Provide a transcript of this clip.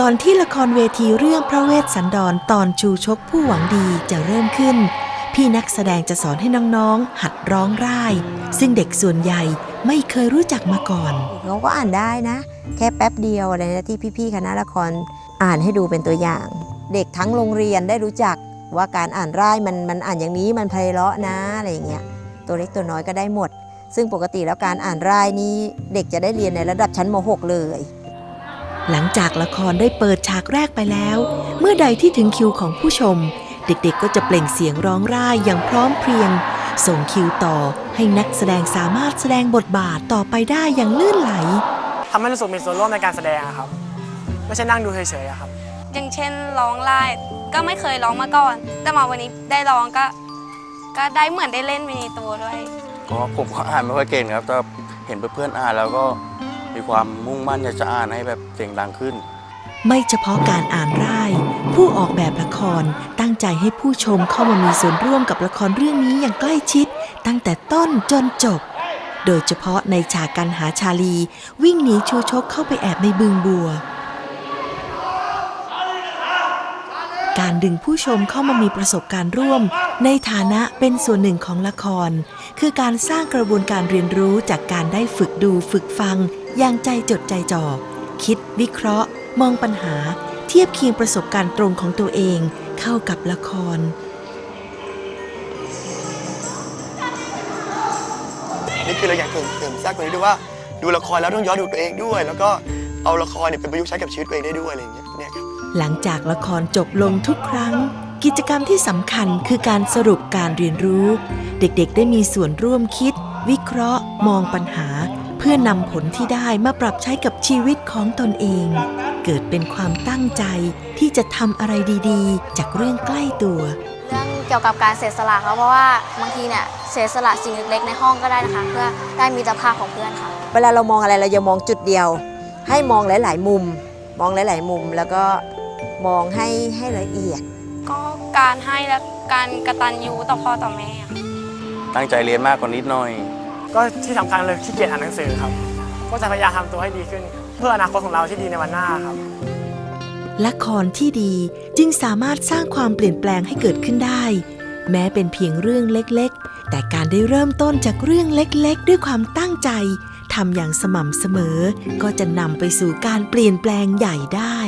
ก่อนที่ละครเวทีเรื่องพระเวสสันดรตอนชูชกผู้หวังดีจะเริ่มขึ้น พี่นักแสดงจะสอนให้น้องๆ หัดร้องร่าย ซึ่งเด็กส่วนใหญ่ไม่เคยรู้จักมาก่อนเขาก็อ่านได้นะ แค่แป๊บเดียวอะไรนะที่พี่ๆคณะละครอ่านให้ดูเป็นตัวอย่าง เด็กทั้งโรงเรียนได้รู้จักว่าการอ่านร่ายมันมันอ่านอย่างนี้มันไพเราะนะอะไรอย่างเงี้ยตัวเล็กตัวน้อยก็ได้หมด ซึ่งปกติแล้วการอ่านร่ายนี้เด็กจะได้เรียนในระดับชั้นม .6 เลย หลังจากละครได้เปิดฉากแรกไปแล้ว เมื่อใดที่ถึงคิวของผู้ชม เด็กๆก็จะเปล่งเสียงร้องร่ายอย่างพร้อมเพรียง ส่งคิวต่อให้นักแสดงสามารถแสดงบทบาทต่อไปได้อย่างลื่นไหลทำให้รู้สึกมีส่วนร่วมในการแสดงอะครับ ไม่ใช่นั่งดูเฉยๆอะครับ อย่างเช่นร้องไล่ก็ไม่เคยร้องมาก่อน แต่มาวันนี้ได้ร้องก็ ก็ได้เหมือนได้เล่นไปในตัวด้วย ก็ผมก็อ่านไม่ค่อยเก่งครับแต่เห็นเพื่อนๆอ่านแล้วก็ มีความมุ่งมั่นอยากจะอ่านให้แบบเสียงดังขึ้น ไม่เฉพาะการอ่านร่าย ผู้ออกแบบละครตั้งใจให้ผู้ชมเข้ามามีส่วนร่วมกับละครเรื่องนี้อย่างใกล้ชิด ตั้งแต่ต้นจนจบ โดยเฉพาะในฉากการหาชาลี วิ่งหนีชูชกเข้าไปแอบในบึงบัว การดึงผู้ชมเข้ามามีประสบการณ์ร่วม ในฐานะเป็นส่วนหนึ่งของละคร คือการสร้างกระบวนการเรียนรู้จากการได้ฝึกดูฝึกฟัง อย่างใจจดใจจ่อ คิดวิเคราะห์ มองปัญหา เทียบเคียงประสบการณ์ตรงของตัวเองเข้ากับละคร นี่คือเราอยากเสริมเสริมแทรกตรงนี้ด้วยว่า ดูละครแล้วต้องย้อนดูตัวเองด้วย แล้วก็เอาละครเนี่ยเป็นประยุกต์ใช้กับชีวิตตัวเองได้ด้วยอะไรอย่างเงี้ยเนี่ยครับหลังจากละครจบลงทุกครั้ง กิจกรรมที่สำคัญคือการสรุปการเรียนรู้ เด็กๆ ได้มีส่วนร่วมคิด วิเคราะห์ มองปัญหาเพื่อนำผลที่ได้มาปรับใช้กับชีวิตของตนเอง เกิดเป็นความตั้งใจที่จะทำอะไรดีๆ จากเรื่องใกล้ตัวเรื่องเกี่ยวกับการเสียสละครับเพราะว่าบางทีเนี่ยเสียสละสิ่งเล็กๆในห้องก็ได้นะคะ เพื่อได้มิตรภาพของเพื่อนค่ะเวลาเรามองอะไรเราอย่ามองจุดเดียว ให้มองหลาย ๆ มุม มองหลาย ๆ มุมแล้วก็มองให้ให้ละเอียด ก็การให้และการกระตันยูต่อพ่อต่อแม่ค่ะตั้งใจเรียนมากกว่านิดหน่อย ก็ที่สำคัญเลยขี้เกียจอ่านหนังสือครับ ก็จะพยายามทำตัวให้ดีขึ้น เพื่ออนาคตของเราที่ดีในวันหน้าครับ ละครที่ดีจึงสามารถสร้างความเปลี่ยนแปลงให้เกิดขึ้นได้ แม้เป็นเพียงเรื่องเล็กๆ แต่การได้เริ่มต้นจากเรื่องเล็กๆ ด้วยความตั้งใจทำอย่างสม่ำเสมอ ก็จะนำไปสู่การเปลี่ยนแปลงใหญ่ได้